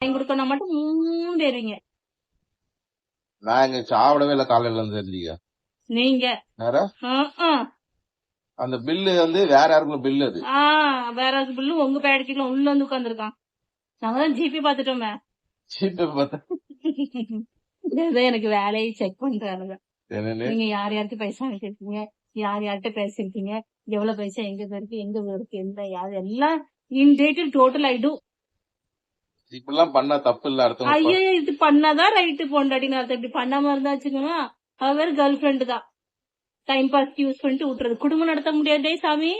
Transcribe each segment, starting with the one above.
வாங்கி கொடுக்கணும் மட்டும் மூணு பேருவீங்க நான் இங்க சாப்பிடவே இல்ல காலையில இருந்து இல்லையா? நீங்க. அந்த பில்லு வந்து வேற யாருக்குள்ள பில்லு அது? வேற பில்லு? உங்க பேடிக்குள்ள உள்ள வந்து உட்காந்துருக்கான் நாங்க தான் ஜிபி பாத்துட்டோமே சீப்பை பார்த்தா. எனக்கு வேலையை செக் என்னன்னு? நீங்க யார் யாருக்கு பைசா அனுப்பிருக்கீங்க யார் யார்கிட்ட பேசிருக்கீங்க? எவ்வளவு பைசா எங்க இருக்கு எங்க இருக்கு எந்த யார் எல்லாம் இன் டேட்டில் டோட்டல் ஐடு இப்படிலாம் பண்ணா தப்பு இல்ல அடுத்தவங்க ஐயோ இது பண்ணாதான் ரைட்டு பொண்டாட்டின்னு அர்த்தம். இப்படி பண்ணாம இருந்தா வச்சுக்கோங்க. அவ வேற கேர்ள் ஃபிரெண்டு தான். டைம் பாஸ் யூஸ் பண்ணிட்டு விட்டுறது குடும்பம் நடத்த முடியாதே சாமி.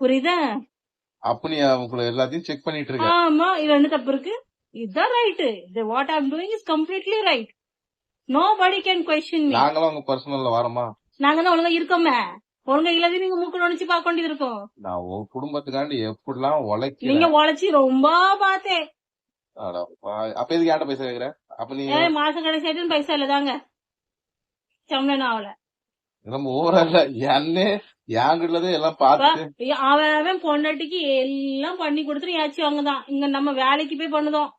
புரியுதா? அப்ப நீ அவங்களை எல்லாத்தையும் செக் பண்ணிட்டு இருக்க. ஆமா இது என்ன தப்பு இருக்கு. இதுதான் right what I'm doing is completely right nobody can question நாங்களும் உங்க பர்சனல்ல வரோமா? நாங்க தான் ஒழுங்கா இருக்கோமே. ஒழுங்கா இல்லாத நீங்க மூக்கு நுழைச்சு பார்க்க வேண்டியது இருக்கும் நான் உன் குடும்பத்துக்காண்டி எப்படிலாம் நீங்க உழைக்கிறேன் உழைச்சி ரொம்ப பார்த்தேன் அப்ப எதுக்கு ஏன்ட்ட பைசா கேக்குற? அப்ப நீ மாசம் கடைசி பைசா இல்லதாங்க சம்பளம் ஆகல நம்ம ஊரா இல்ல. என்னே என்கிட்டதே எல்லாம் பார்த்துட்டு. அவன் பொண்டாட்டிக்கு எல்லாம் பண்ணி கொடுத்துட்டு ஏச்சி வாங்கதான். இங்க நம்ம வேலைக்கு போய் பண்ணுதோம்.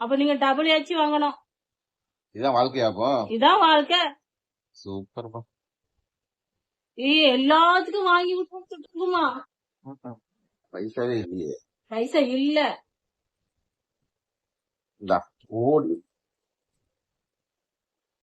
அப்ப நீங்க டபுள் ஏச்சி வாங்கணும். இதான் வாழ்க்கையாப்போம் இதான் வாழ்க்கை. சூப்பர்ப்பா. ஏய் எல்லாத்துக்கும் வாங்கி கொடுத்துட்டு இருக்குமா பைசாவே இல்லையே. பைசா இல்ல. ஓடி.